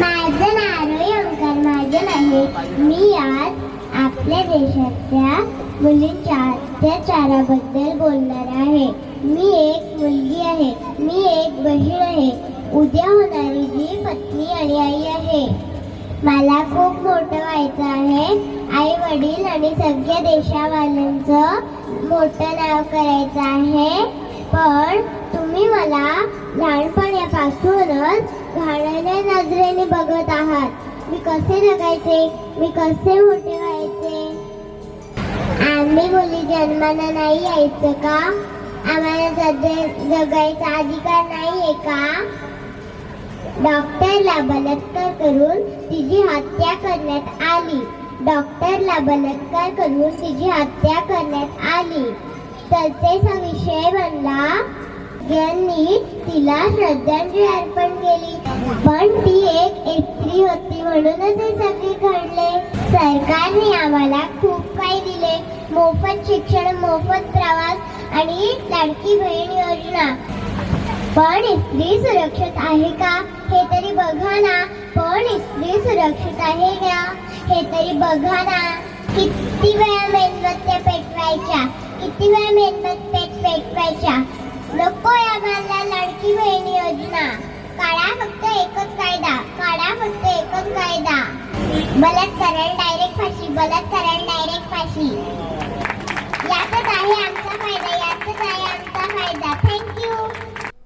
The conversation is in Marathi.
माझं नाव ओंकार माझं आहे मी आज आपल्या देशातल्या मुलींच्या अत्याचाराबद्दल बोलणार आहे. मी एक मुलगी आहे मी एक बहीण आहे. उद्या होणारी जी पत्नी आणि आई आहे मला खूप मोठं व्हायचं आहे. आई वडील आणि सगळ्या देशावाल्यांचं मोठं नाव करायचं आहे. पण तुम्ही मला लहानपणापासूनच घाणेरड्या नजरेने बघत आहात. मी कसे जगायचे? मी कसे मोठे व्हायचे? आम्ही मुली जन्माला नाही यायचं का? आम्हाला जग- जगायचा अधिकार नाही आहे का? डॉक्टरला बलात्कार करून तिची हत्या करण्यात आली. डॉक्टरला बलात्कार करून तिची हत्या करण्यात आली. तसेच विषय बनला यांनी तिला श्रद्धांजली अर्पण केली. पण ती एक स्त्री होती म्हणूनच हे सगळे घडले. सरकारने आम्हाला खूप काही दिले. मोफत शिक्षण मोफत प्रवास आणि लाडकी बहीण योजना. पण स्त्री सुरक्षित आहे का? हे तरी बघा ना. पण स्त्री सुरक्षित आहे का? हे तरी बघा ना. किती वेळा मेणबत्त्या पेटवायच्या? किती वेळा मेणबत्त्या पेटवायच्या? नको आम्हाला लाडकी बहीण योजना. काढा फक्त एकच कायदा. काढा फक्त एकच कायदा. बलात्कारण डायरेक्ट फाशी बलात्कारण डायरेक्ट फाशी.